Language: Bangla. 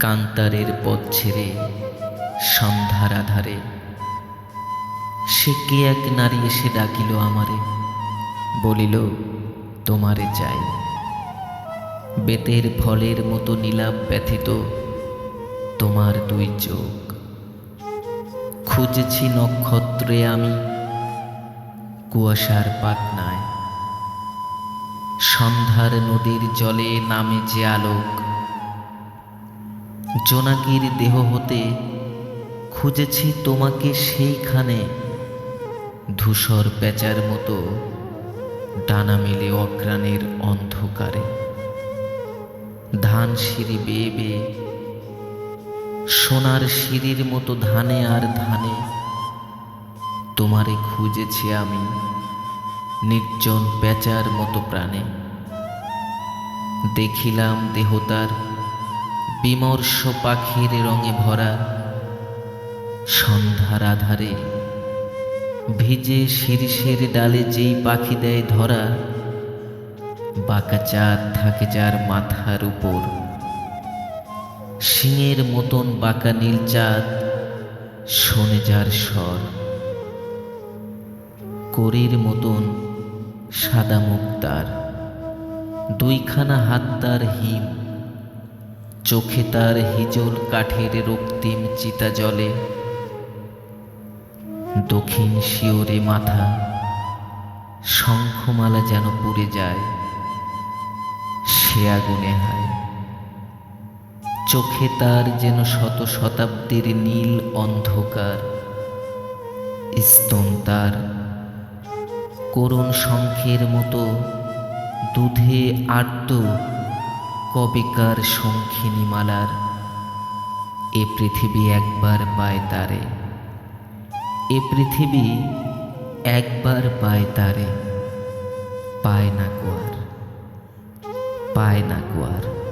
কান্তারের পথ ছেড়ে সন্ধ্যার আধারে। সে কে এক নারী এসে ডাকিল আমারে, বলিল, তোমারে চাই। বেতের ফলের মতো নীলাপ ব্যথিত তোমার দুই চোখ। খুঁজেছি নক্ষত্রে আমি কুয়াশার পাতনায় সন্ধ্যার নদীর জলে নামে যে আলোক জোনাকির দেহ হতে খুঁজেছি তোমাকে সেইখানে। ধূসর পেঁচার মতো ডানা মেলে অগ্রাণের অন্ধকারে। ধান সিঁড়ি বেয়ে বেয়ে, সোনার সিঁড়ির মতো ধানে আর ধানে। তোমারে খুঁজেছি আমি নির্জন পেঁচার মতো প্রাণে। দেখিলাম দেহতার বিমর্ষ পাখির রঙে ভরা সন্ধ্যার আধারে ভিজে শিরিষের ডালে যেই পাখি দেয় ধরা, বাঁকা চাঁদ থাকে যার মাথার উপর। সিংয়ের মতন বাঁকা নীল চাঁদ শোনে যার স্বর। করির মতন সাদা মুখ তার দুইখানা হাত তার হিম চোখে তার হিজল কাঠের রক্তিম চিতা জলে। দক্ষিণ শিওরে মাথা, শঙ্খমালা যেন পুড়ে যায়, সে আগুনে হায়। চোখে তার যেন শত শতাব্দীর নীল অন্ধকার, স্তন তার করুণ শঙ্খের মতো, দুধে আর্ত কবেকার শঙ্খিনী মালার এ পৃথিবী একবার পায় তারে। এ পৃথিবী একবার পায় তারে। পায় না কোয়ার, পায় না কোয়ার।